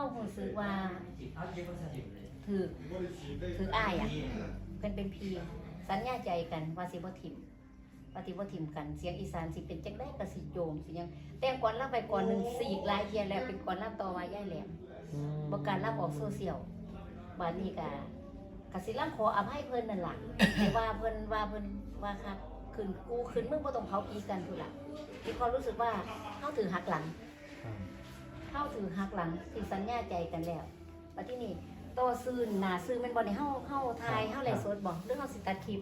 ารู้สึกว่าถือถืออ้ายอะเพิ่นเป็นพี่สัญญาใจกันว่าสิบ่ทิมว่าสิบ่ทิมกันเสียงอีสานสิเป็นจังได๋ก็สิโยมสิหยังแต่งก่อนลำไปก่อนหนึงสีกหลายเที่ยแล้วเป็นก่อนลำต่อมาย่ายแหลมบ่การรับออกโซเชียลบาดนี้ก็กสิร่างขออภัยเพิ่นนั่นล่ะแต่ว่าเพิ่นว่าเพิ่นว่าครับขึ้นกูขึ้นมึงบ่ต้องเผาปีกันพุ่นล่ะมีความรู้สึกว่าเฮาถือหักหลัง เฮาถือหักหลังสิสัญญาใจกันแล้วบัดที่นี่ต่อซื่นหน้าซื่อแม่นบ่ได้เฮาเฮาทายเฮาไลฟ์สดบ่หรือเฮาสิตัดคลิป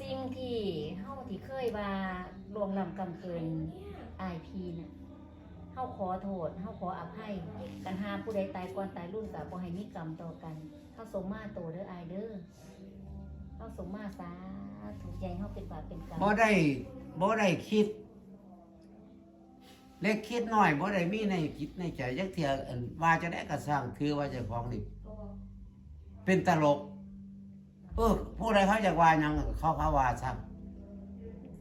สิ่งที่เฮาที่เคยว่าล่วงล้ำกำเกิน IP น่ะเฮาขอโทษเฮาขออภัยกันหาผู้ใดตายก่อนตายรุ่นก็บ่ให้มีกรรมต่อกันเฮาสมมาโตเด้ออายเด้อเฮาสมมาสาธุใหญ่เฮาเป็นบาปเป็นกรรมบ่ได้บ่ได้คิด เล็กคิดน้อยบ่ได้มีในคิดในใจยักเทียอันว่าจะได้กระสร้างคือว่าเจะของนี่เป็นตลกเออผู้ใดเขาอยากว่าหยังเขาเขาว่าซัก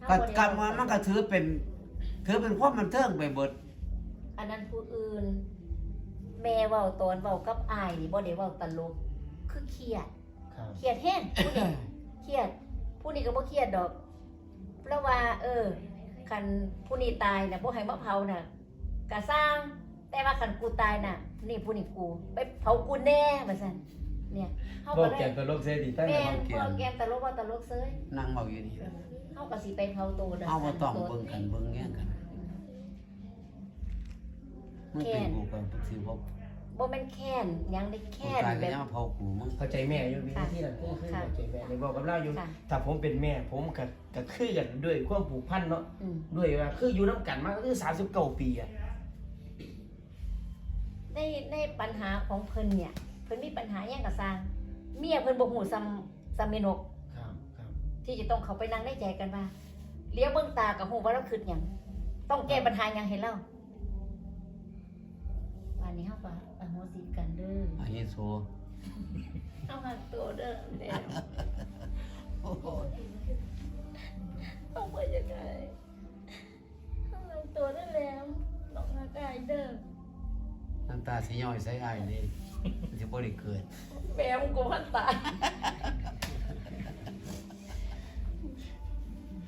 ก็กรรมว่ามันก็ถือเป็น ถือเป็นความบันเทิงไปเบิดอันนั้นผู้อื่น แม่เว้าตอนเว้ากับอายนี่บ่ได้เว้าตลกคือเครียดครับเครียดแห้งผู้นี้เครียด ผู้นี้ก็บ่เครียดดอกเพราะว่า เออ คันผู้นี้ตายน่ะบ่ให้มาเผาน่ะก็สร้าง แต่ว่าคันกูตายน่ะ นี่ผู้นี้กู ไปเผากูแน่ว่าซั่นเนี่ยเฮาบอก็กเลยแกนตลกเสยดีตั้งแม่แต่นบางเกีพยวนกแกมตลกว่าตลกเซยนั่งเมาอยู่นี่เฮาก็สิไปเผาโตด้เอาบ่ต้องเบิ่งกันเบิ่งแย่งกันมึงเป็นกูก็สิบ่ บ่แม่นแค้นหยังได้กูแค้นตายแบก็บ ยังมาเผากูมึงเข้าใจแม่อยู่วิธีนั้นคือคือค่ะเข้าใจแม่ในบอกกับเราอยู่ ค่ะ ถ้าผมเป็นแม่ผมก็ก็คือกันด้วยความผูกพันเนาะอืมด้วยว่าคืออยู่น้ำกันมาก็คือ39ปีอะในในปัญหาของเพิ่นเนี่ย เพิ่นมีปัญหาหยังก็สร้างเมียเพิ่นบ่ฮู้ซ้ำซ้ำเมนก ครับครับที่จะต้องเขาไปนั่งในใจกันว่าเลี้ยวเบิ่งตากับหูว่าเราคิดหยังต้องแก้ปัญหาหยังให้เราวันนี้เฮาก็อโห สิกันเด้ออันนี้โซเอาหักตัวเด้อแล้วโอ้โหเอาไปยังไงเอาหักตัวเด้อแล้วน้องหักอายเด้อน้ำตาสิย้อยใส่อ้ายนี่มันสิบ่ได้เกิดแมวกูพันตาย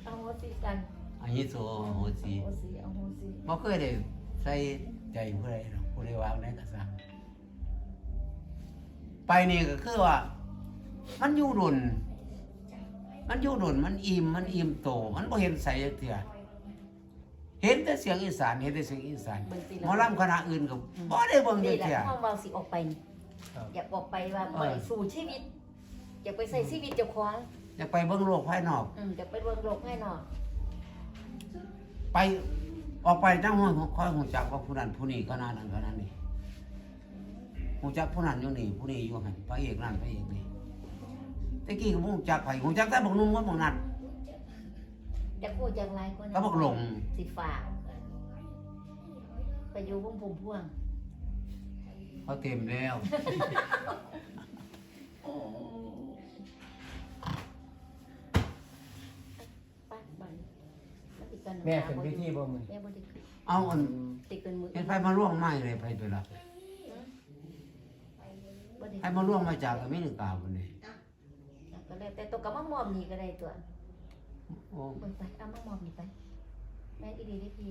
เอาโหสิกันอันนี้โซโหสีเอาโหสิเอาโหสิ บ่เคยได้ใส่ใจผู้ใดหรอกผู้ใดวางได้ก็สั่ง ไปนี่ก็คือว่า มันอยู่ดุนมันอยู่ดุนมันอิ่มมันอิ่มโต มันบ่เห็นใสจักเทื่อเห็นแต่เสียงอีสานเห็นแต่เสียงอีสานเบิ่งสิหมอลำคณะอื่นก็บ่ได้เบิ่งจันี่กแหละเทื่อ ห้องเบาสิออกไปนี่ครับ อยากออกไปว่าเออ ไปสู่ชีวิต อยากไปใส่ชีวิตเจ้าของอยากไปเบิ่งโลกภายนอก อืมอยากไปเบิ่งโลกภายนอกไปออกไปจังห้อยค่อยหูจักว่าผู้นั้นผู้นี้ก็นั่นนั่นก็นั่นนี่ หูจักผู้นั้นอยู่นี่ผู้นี้อยู่หั่นพระเอกนั่นพระเอกนี่ตะกี้ก็บ่หูจักไผหูจักแต่บักนุ่มกับบักนั่นอยากพูดจังไรก็ก็บอกหลง สิฝากไปอยู่วงพุ่มพวงเขาเต็มแล้ว ปัดบันแล้วติดกันแม่เป็นพิธีบ่มื้อแม่บ่ได้ขึ้นเอาอันติดกันมือเห็นไผมาล่วงไม้เลยไผตัวละ บ่ได้ไผมาล่วงมาจากอเมริกาพุ่นนี่ก็แล้วแต่ตัวกับมะมอมนี่ก็ได้ตัวโอ้เบิ่งไปเอามะมอมนี่ไป แม่อีดีได้พี่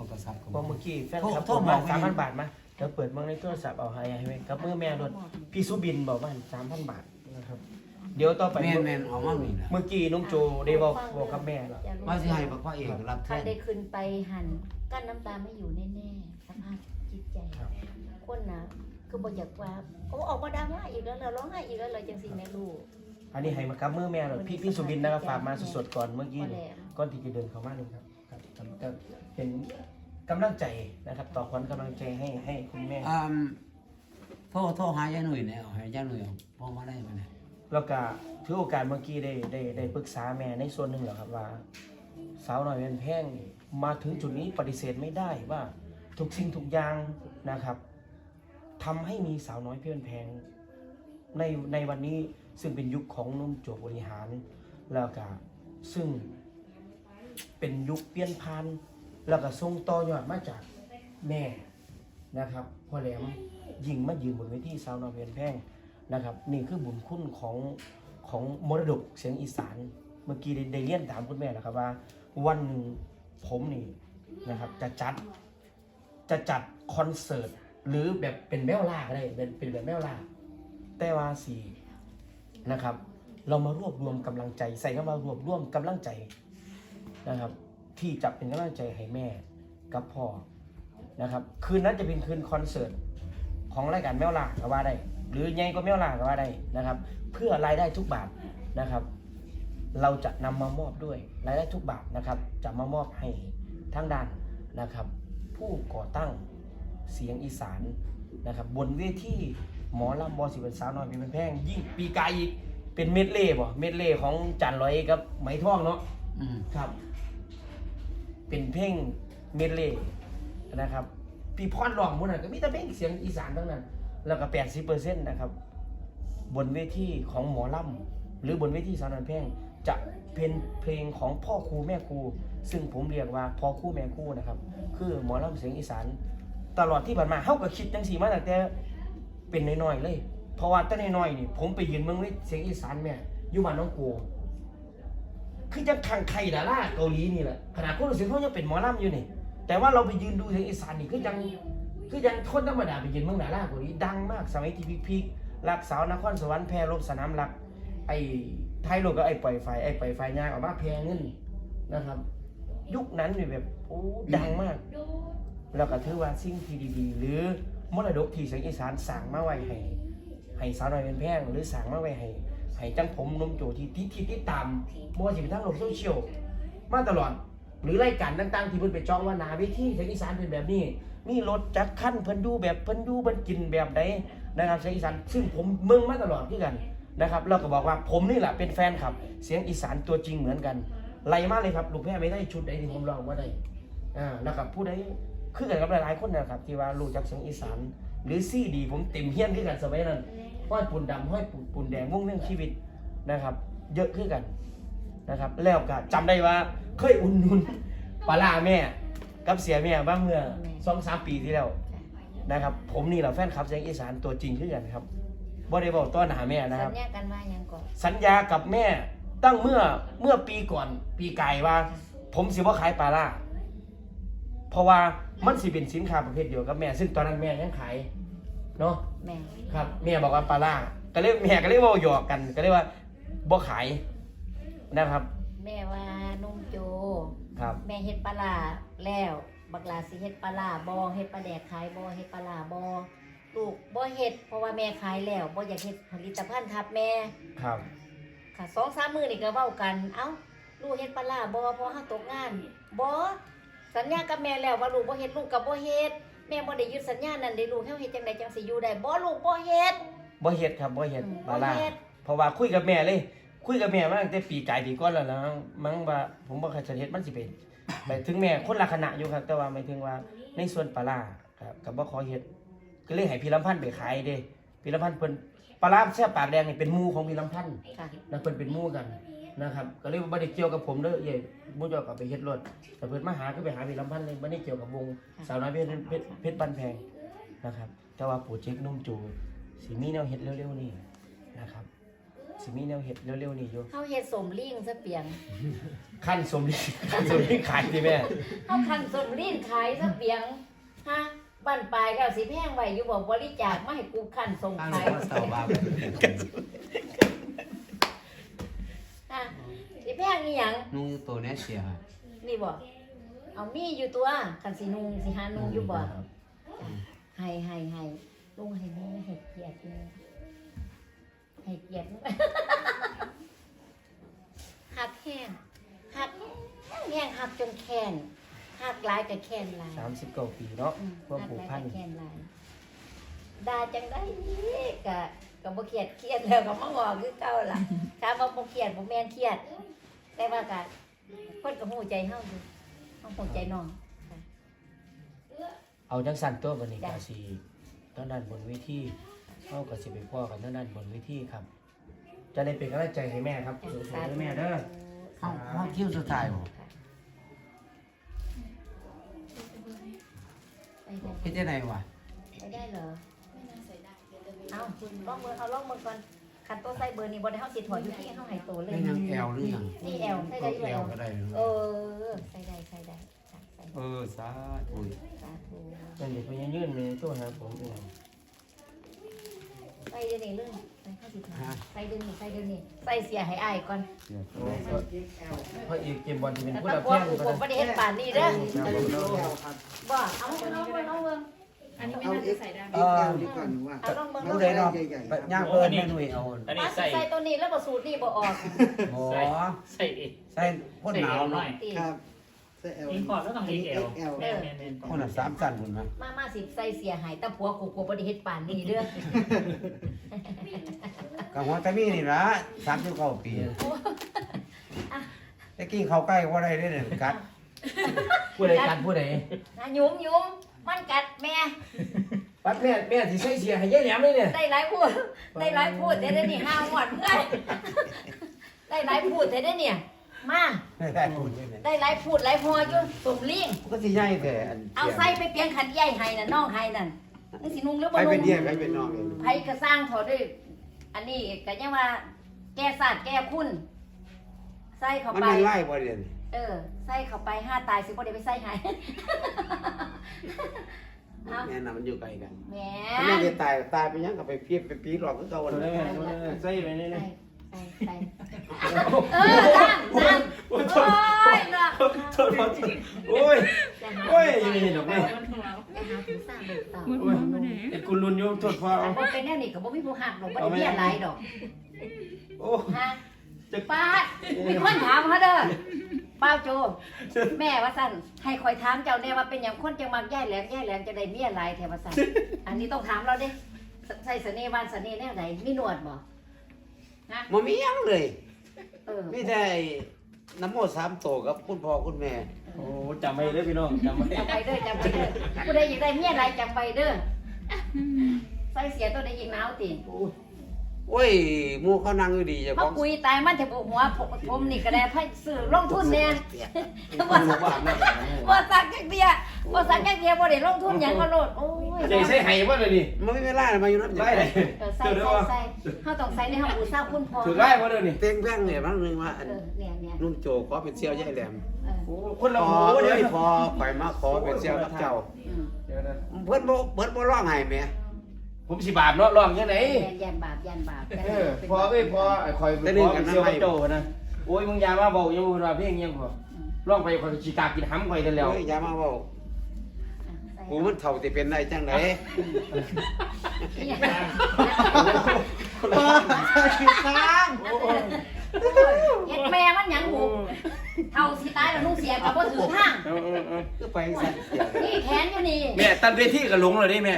มันกษัตริย์ก็พอเมื่อกี้แฟนคลับโทโทรรบอมากไว้สามพันบาทมาเดี๋ยวเปิดเบิ่งในโทรศัพท์เอาให้ให้ไว้กับมือแม่รถพี่สุบินบอกว่าสามพันบาทนะครับ เดี๋ยวต่อไป แม่นแม่นเอามานี่แหละเมื่อกี้น้องโจได้บอกบอกกับแม่แล้วว่าสิให้พระเอกรับแทถ้านได้ขึ้นไปหันกั้นน้ำตาไม่อยู่แน่ๆสภาพจิตใจครับคนน่ะ คือบ่อยากว่าเขาออกมาดราม่าอีกแล้วเราร้องไห้อีกแล้วเราจังสิแม่ลูกอันนี้ให้มากับมือแม่เลยพี่พี่สุบินนะครับฝากมาสดๆก่อนเมื่อกี้พอนี่แล้วก่อนที่จะเดินเข้ามาเลยครับครับครับก็เป็นกำลังใจนะครับ ต่อขวัญกำลังใจให้ให้คุณแม่อืมโทรโทรหายายหนุ่ยเนี่ยเอาให้ยายหนุ่ยเอาพอมาได้มาเนี่ยแล้วก็ถือโอกาสเมื่อกี้ได้ได้ได้ปรึกษาแม่ในส่วนหนึ่งแล้วครับว่า สาวหน่อยเป็นแพงมาถึงจุดนี้ปฏิเสธไม่ได้ว่าทุกสิ่งทุกอย่างนะครับ ทำให้มีสาวน้อยเพื่อนแพงในในวันนี้ซึ่งเป็นยุคของนุ่มโจบบริหาร แล้วก็ซึ่งเป็นยุคเปลี่ยนผ่านแล้วก็ส่งต่อยอดมาจากแม่นะครับพ่อแหลมยิงมายืนบนเวทีสาวน้อยเพชรแพงนะครับ นี่คือบุญคุณของของมรดกเสียงอีสาน เมื่อกี้ได้ได้เรียนถามคุณแม่นะครับว่า วันหนึ่งผมนี่นะครับจะจัดจะจัดคอนเสิร์ต หรือแบบเป็นแมวล่าก็ได้เป็นเป็นแบบแมวล่าแต่ว่าสี่นะครับ เรามารวบรวมกำลังใจ ใส่เข้ามารวบรวมกำลังใจนะครับ ที่จะเป็นกำลังใจให้แม่กับพ่อนะครับ คืนนั้นจะเป็นคืนคอนเสิร์ตของรายการแมวล่าก็ว่าได้ หรือไงก็แมวล่าก็ว่าได้นะครับ เพื่อรายได้ทุกบาทนะครับ เราจะนำมามอบด้วยรายได้ทุกบาทนะครับ จะมามอบให้ทั้งด้านนะครับ ผู้ก่อตั้ง เสียงอีสานนะครับบนเวทีหมอลำบอสิเป็นสาวน้อยมีเป็นแพงยิ่งปีกายอีกเป็นเม็ดเล่บ่เม็ดเล่ของจันร้อยกับไหมท่องเนาะอืมครับ เป็นเพลงเม็ดเล่นะครับพี่พรร้องหมันนะก็มีแต่เพลงเสียงอีสานทั้งนั้น แล้วก็แปดสิบเปอร์เซ็นต์นะครับ บนเวทีของหมอลำหรือบนเวทีสาวน้อยเพลงจะเป็นเพลงของพ่อครูแม่ครู ซึ่งผมเรียกว่าพ่อครูแม่ครูนะครับ คือหมอลำเสียงอีสาน ตลอดที่ผ่านมาเฮาก็คิดจังสีมาตั้งแต่เป็นน้อยๆเลย เพราะว่าตั้งน้อยๆนี่ผมไปยืนเมืองวิเสียงอีสานแม่อยู่บ้านน้องโกคือจังคังไข่ดาราเกาหลีนี่แหละขนาดคนรู้สึกเขายังเป็นหมอลำอยู่นี่แต่ว่าเราไปยืนดูเสียงอีสานนี่คือยังคือยังคนธรรมดาไปยืนเมืองดาราเกาหลีดังมากสมัยที่พีคๆรักสาวนครสวรรค์แพรลบสนามรัก ไอ้ไทยโลกก็ไอ้ปล่อยไฟไอ้ปล่อยไฟยางออกมาแพรเงินนะครับ ยุคนั้นนี่แบบโอ้ดังมาก แล้วก็ถือว่าสิ่งที่ดีๆ หรือมรดกที่เสียงอีสานสั่งมาไว้ให้ให้สาวน้อยเป็นแพงหรือสั่งมาไว้ให้ให้จังผมนมโจที่ที่ที่ติดตามบ่ว่าสิเป็นทางโลกโซเชียลมาตลอด หรือรายการต่างๆ ที่เพิ่นไปจองว่านาเวทีเสียงอีสานเป็นแบบนี้ มีรถจักรคันเพิ่นดูแบบเพิ่นดูเพิ่นกินแบบใดนะครับเสียงอีสานซึ่งผมเมืองมาตลอดคือกันนะครับเราก็บอกว่าผมนี่แหละเป็นแฟนครับ เสียงอีสานตัวจริงเหมือนกันไล่มากเลยครับลูกแพ้ไม่ได้ชุดใดที่ผมลองว่าได้อ่าแล้วกับผู้ใด คือกันกับหลายๆคนนะครับ ที่ว่ารู้จักเสียงอีสาน หรือซี่ดีผมเต็มเฮี้ยนคือกันสมัยนั้นห้อยปุ่นดำห้อยปุ่นปุ่นแดงวงเรื่องชีวิตนะครับ เยอะคือกันนะครับ แล้วก็จำได้ว่าเคยอุ่นนุนปลาล่าแม่ กับเสียแม่บ้างเมื่อสองสามปีที่แล้วนะครับ ผมนี่แหละแฟนคลับเสียงอีสานตัวจริงคือกันครับบ่ได้บอกต้อนหาแม่นะคสัรับญญากันว่าหยังก่อนสัญญากับแม่ตั้งเมื่อเมื่อปีก่อนปีไก่ว่า ผมสิบ่ขายปลาล่า เพราะว่ามันสิเป็นสินค้าประเภทเดียวกับแม่ ซึ่งตอนนั้นแม่ยังขายเนาะแม่ครับแม่บอกว่าปลาล่าก็เลยแม่ก็เลยเว่าหยอกกัน ก็เลยว่าบ่ขายนะครับ แม่ว่านุ่มโจครับ แม่เฮ็ดปลาร้าแล้ว บักลาสิเฮ็ดปลาร้าบ่เฮ็ดปลาแดกขายบ่เฮ็ดปลาร้าบ่ลูกบ่เฮ็ดเพราะว่าแม่ขายแล้วบ่อยากเฮ็ดผลิตภัณฑ์ทับแม่ครับ ค่ะสองสามมื้อนี่ก็เว้ากัน เอ้าลูกเฮ็ดปลาร้าบ่เพราะเฮาตกงานบ่ สัญญากับแม่แล้วว่าลูกบ่เฮ็ดลูกก็บ่เฮ็ดแม่บ่ได้ยึดสัญญานั้นเด้ลูกเฮาเฮ็ดจังไดจังสิอยู่ได้บ่ลูกบ่เฮ็ด บ่เฮ็ดครับบ่เฮ็ดอืมปลาล่าบ่เฮ็ด เพราะว่าคุยกับแม่เลย คุยกับแม่มาตั้งแต่ปีกายปีก่อนแล้วนะมั้งว่าผมบ่เคยจะเฮ็ดมันสิเป็นหมายถึงแม่คนละคณะอยู่ครับ แต่ว่าหมายถึงว่าในส่วนปลาล่าครับก็บ่ขอเฮ็ดก็เลยให้พี่ลำพันธ์ไปขายเด้พี่ลำพันธ์เพิ่นปลาล่าแซ่บปากแดงนี่เป็นหมู่ของพี่ลำพันธ์ค่ะ นะเพิ่นเป็นหมู่กัน นะครับ ก็เลยบ่ได้เกี่ยวกับผมเด้อเอ้ยบ่เจ้าก็ไปเฮ็ดรถแต่เพิ่นมาหาก็ไปหาพี่ลำพันธ์เลยบ่ได้เกี่ยวกับวงสาวน้อยเพชรเพชรเพชรบ้านแพงนะครับ แต่ว่าโปรเจกต์นุ่มจูสิมีแนวเฮ็ดเร็วๆนี่นะครับสิมีแนวเฮ็ดเร็วๆนี่อยู่เฮาเฮ็ดสมลิงซะเปียงขั้นสมลีขั้นสมลีขายสิแม่เฮาคันสมลิงขายซะเปียงฮะบ้านปลายแล้วสิแพงไว้อยู่บ่บริจาคมาให้กูคันสมตั้งขายแต่ว่าเสาร์บาป ฮะสิแพง อีหยังนุ่งอยู่ตัวเนี้ยเสียนี่บ่เอามีอยู่ตัวคันสินุงสิหานุงอยู่บ่ครับให้ให้ให้ลุงให้แม่ให้เกียรติแม่ให้เกียรติหักแห้งหักแห้งหักจนแค้นหักหลายก็แค้นหลายสามสิบเก้าปีเนาะอืมความหักผูกหลายพันก็แค้นหลายด่าจังได้กะก็บ่เครียดเครียดแล้วก็มางอคือเก่าล่ะถามว่าบ่เครียดบ่แม่นเครียด แต่ว่าก็คนก็ฮู้ใจเฮาอยู่เฮาฮู้ใจน้อง เอาจังสั่นตัวบันนี้จ้ะ กาสีตอนนั้นบนเวทีเอากระสิไปพ่อกันตอนนั้นบนเวทีครับ จะได้เป็นกำลังใจให้แม่ครับสู้ๆให้แม่เด้อเขาเขาคิ้วสุดท้ายบ่ไปเด้อเฮ็ดจังไดวะไม่ได้เหรอ ไม่น่าใส่ได้เดี๋ยวจะมีเอาลองเบอร์เอาลองเบอร์ก่อน คันโตใส่เบอร์นี่บ่ได้เฮาสิถอดอยู่ที่เฮาให้โตเลยได้ยังแอลหรือยังนี่แอลใส่ได้อยู่แอแอลลก็ได้เออใส่ได้ใส่ได้ใส่ใส่เออสาธุสาธุนั่นเด็กพญายื่นเลยตัวหาผมเองใส่เดี๋ยวนี้เลยใส่ข้าวสิถาใส่เดี๋ยวนี้ใส่เดี๋ยวนี้ใส่เสียให้อายก่อนพระเอกเกมบอลที่เป็นแต่ผู้ตะรับกัวแทนกูก็ผมบ่ได้เฮ็ดป่านนี้เด้อครับผมบ่เอาเบิ่งเอาเบิ่งเอาเบิ่ง อันนี้ไม่น่าจะใส่ได้เออ ดีกว่าหนูว่าเอาลองเบิ่งผู้ใดเนาะย่างเพิ่นแม่นุ่ยเอาอันนี้มาสิใส่ใส่ตัวนี้แล้วบ่สูตรนี่บ่ออกหมอใส่เองใส่พ่นหนาวหน่อยติครับใส่เอลอินพอร์ตแล้วต้องอันนี้ XL XL แม่นแม่นแม่นพ่นน่ะสามสั้นพุ่นมั้ยมามาสิใส่เสียให้แต่ผัวกูกูบ่ได้เฮ็ดป่านนี้เด้อ กับหัวตะมีนี่ล่ะ39ปีตะกี้เข้าใกล้บ่ได้เด้อเนี่ยกัดผู้ใดกันผู้ใดนะยุงยุง มันกัดแม่ปัดแม่แม่ที่ใส่เสียให้ยายแหลมเลยเนี่ยได้หลายพูดได้หลายพูดแต่ได้นี่ห้าหมดเพื่อนได้หลายพูดแต่ได้เนี่ย มาไม่ได้พูดเลยเนี่ยได้หลายพูดหลายพออยู่สมลิงก็สิใหญ่แต่อันเอาใส่ไปเปียงขันใหญ่ให้น่ะน้องให้นั่นนี่สินุ่งหรือไปบ่เป็นุ่นงเดียไปเป็นน้องเองไผก็สร้างเถอด้วย อันนี้ก็ยังว่า แก้ศาสตร์แก้คุณใส่เข้ามันไปไม่ไล่บ่เรียน เออ ใส่เข้าไปห้าตายสิบ่ได้ไปใส่ให้เอา แม่น่ะมันอยู่ไกลกันแหมถ้าแม่จะตายตายไปยังก็ไปเพียบไปปีหลอกคือเก่าตัวเลได้ยแม่ตัวได้แม่ใส่ไปนี่ใส่นี่ใส่ใส่เออนั่งนั่งโอ้ยน่ะโทษโทษโทษโอ้ย จะหาโอ้ยอยังไม่เห็นดอกแม่จะหาผู้สร้างเด็กต่อโอ้ยเอ็ดกุลุนอยู่โทษพ่ออัเอานบ่เป็นแน่นี่ก็บ่มีผู้หักดอกบ่ได้เบี้ยหลายดอกโอ้ฮะป้าดมีคนถามเขาเด้อ ป้าโจ แม่ว่าซั่นให้คอยถามเจ้าแน่ว่าเป็นหยังคนจังมักย่ายแหลมย่ายแหลมจะได้เมียหลายแท้ว่าซั่นอันนี้ต้องถามเราเด้ใส่เสน่ห์วานเสน่ห์แนวใดมีหนวดบ่บ่มีหยังเลยเออมีแต่น้ำโมสามโตกับคุณพ่อคุณแม่ โอ้จำไม่ได้พี่น้องจำไม่จำไปเด้อจำไปเด้อผู้ใดอยากได้เมียหลายจำไปเด้อใส่เสียตัวใดยิงหนาวติโอ้ย หมู่เขานั่งอยู่ดีเจ้าขมาองคุยตายมันแต่บุหัวผมผมนี่ก็ได้ให้ซื้อลงทุนเนี่ยรู้ว่าแม่บ่สักจักเดียบ่สักจักเดียบ่ได้ลงทุนหยังก็โลดโอ้ยใจใส่ไห้ว่าเลยนี่มันไม่เวลามาอยู่นำไล่เลยเออใส่ใส่ใส่เฮาต้องใส่ในเฮาบูชาคุณพ่อถือไล่ว่าเลยนี่เต็งแพ่งเนี่ยบางนึงว่าอันเออเนี่ยเนี่ยนุ่งโจขอเป็นเสี่ยวยายแหลมเออโอ้คนละพโหอเดี๋ยวเอ้ยพอข่อยมาขอเป็นเสี่ยวกับเจ้าอืมเดี๋ยวนะเพิ่นบ่เพิ่นบ่ร้องไห้แหม่ ผมสิบาปเนาะร้องยังไงยันยันบาปยันบาปยันเออพอเอ้ยพอไอ้คอยพอเป็นเซียวกับโจนะโอ้ยมึงอย่ามาบอกยังว่าเพลงยังพอร้องไปคอยชีกากินห้ำคอยได้แล้วเฮ้ยอย่ามาเว้ากูมันเฒ่าสิเป็นได้จังได๋เฮ็ดแม่มันหยังหูเท่าสิตายแล้วนุ่งเสียก็บ่ถือทางคือไปสั่นเสียนี่แขนอยู่นี่แม่ตันเวทีก็หลงเลยได้แม่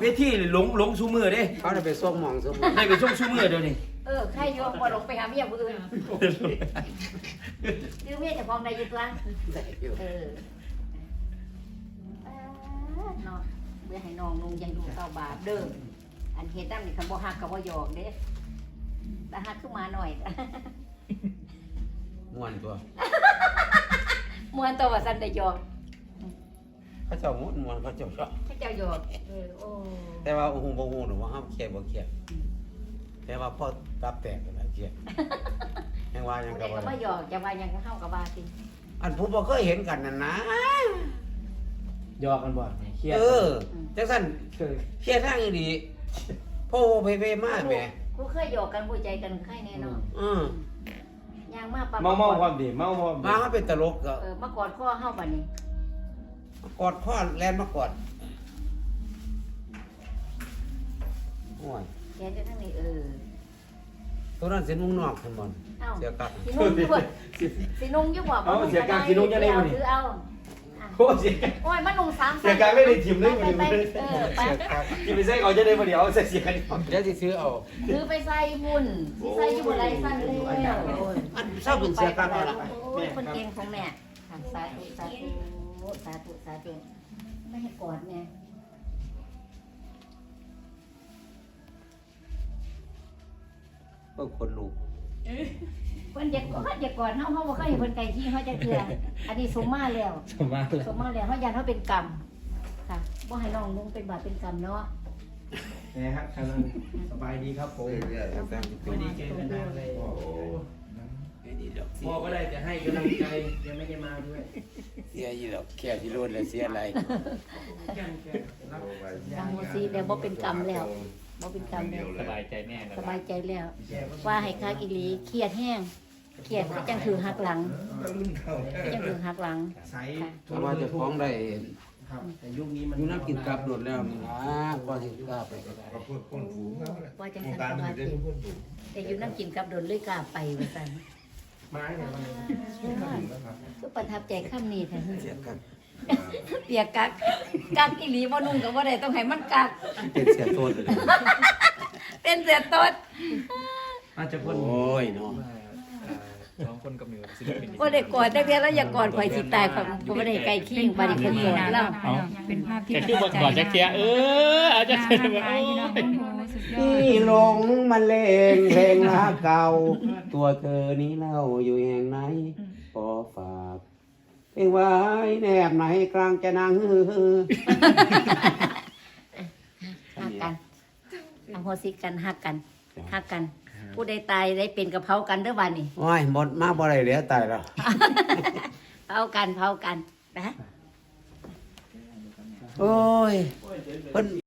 เวทีหลงหลงซูมือเด้เขาได้ไปส่งหมองสมมุติได้ไปช่วงซูมือเดี๋ยวนี้เออใครโยมบ่ลงไปหาเมียผู้อื่นคือเมียเจะพองได้อยู่ตัวได้อยู่เออเนาะเมื่อให้น้องนุ่งยังดูเก้าบาปเด้ออันเฮ็ดนำนี่คันบ่ฮักก็บ่หยอกเด้แต่ฮักขึ้นมาหน่อยม่วนตัว มวนตัวว่าซั่นได้หยอก เขาเจ้าม่วนม่วนเขาเจ้าชอบเขาเจ้าหยอกเออโอ้แต่ว่าโอ้โหบ่ฮู้หรอกว่าห้ามเครียดบ่เครียดแต่ว่าพอตับแตกแล้วเครียดยังว่ายังผู้ก็ใดบ่ก็บ่หยอกจะว่าหยังก็เฮาก็ว่าสิอันผมบ่เคยเห็นกันนั่นนะหยอกกันบ่เครียดเออจังซั่นเครียดทางอีหลีพ่อเพเวมาแหมกูเคยหยอกกันผู้ใจกันใครแน่นอนอือย่างมาปะเมาเมาความดีเมาความดีมาเขาเป็นตลกก็เออมากอดข้อเฮาบัดนี้ กอดพ่อแลนมากอดโอ้ยแขนอยู่ทางนี้เออ ตัวนั้นสินุ่งนอกขึ้นบ่เอ้า เสียกัดสินุ่งอยู่บ่สินุ่งอยู่บ่บ่นุ่งก็ได้ถือเอาอะโอ้เสียโอ้ยมันนุ่งสามเสียการไม่ได้ทิมเลยไปไปเออไปเสียกัดกินไปใส่เขาจะได้บ่เดี๋ยวใส่เสียกันเดี๋ยวสิซื้อเอาถือไปใส่บุญสิใส่อยู่บ่ไรสั่นเลยโอ้ยอันเศร้าเป็นเสียกัดเอาล่ะโอ้ยคนเก่งของแม่ค่ะสาธุสาธุ สาธุสาธุไม่ให้กอดแม่เบิ่งคนลูกเพิ่นอยากกอดอยากกอดเฮาเฮาบ่เคยเห็นเพิ่นไกลที่เฮาจะเทื่ออันนี้สมมาแล้วสมมาเลยสมมาแล้วเฮายันเฮาเป็นกรรมค่ะบ่ให้น้องนุ่งเป็นบาปเป็นกรรมเนาะนะฮะกำลังสบายดีครับผมเรื่อยๆแฟนไม่ได้เจอกันนานเลย พ่อก็ได้จะให้กำลังใจยังไม่ได้มาด้วยเสียอยู่ดอกแค่ที่รุ่นแล้วเสียอะไรแค่แค่รับทางโมซีเดี๋ยวบ่เป็นกรรมแล้วบ่เป็นกรรมแล้วสบายใจแม่แล้วสบายใจแล้ว ว่าให้คักอีหลีเครียดแห้งเครียดก็จังถือหักหลังก็จังถือหักหลังใส่ถ้าว่าเจะฟ้าของได้ครับแต่ยุคนี้มันอยู่น้ำกินกลับโดดแล้วนี่นะก็สิกล้าไปก็ได้ว่าจังสันสมาธิแต่อยู่น้ำกินกับโดนเลยกล้าไปว่าซั่น ไม้เนี่ยมันก็ประทับใจคำนี้แท้เสียกันเปียกกักกักอีหลีบ่นุ่งก็บ่ได้ต้องให้มันกัก เป็นเสียโทษเลยเป็นเสียตดอาจจะคน โอ้ยเนาะ สองคนกับมิวศิลปินบ่ได้กอดแต่เพียงแล้วอย่ากอดข่อยสิตายข่อยบ่ได้ใกล้เคียงบัดนี้เพิ่นกอดแล้วเป็นภาพที่แต่คือบทก่อนจะเคลียร์เอออาจจะเป็นแบบโอ้ย พี่หลงมันเลงเพลงรักเก่า ตัวเธอนี้เล่าอยู่แห่งไหนขอฝากเพลงไว้แนบไหนกลางจะนั่งฮือฮักกันอโหสิกันฮักกันฮักกัน ผู้ใดตายได้เป็นกับเผากันเด้อบัดนี้โอ้ยหมดมาบ่ได้เหลือตายแล้วเผากันเผากันนะ โอ้ยเพิ่น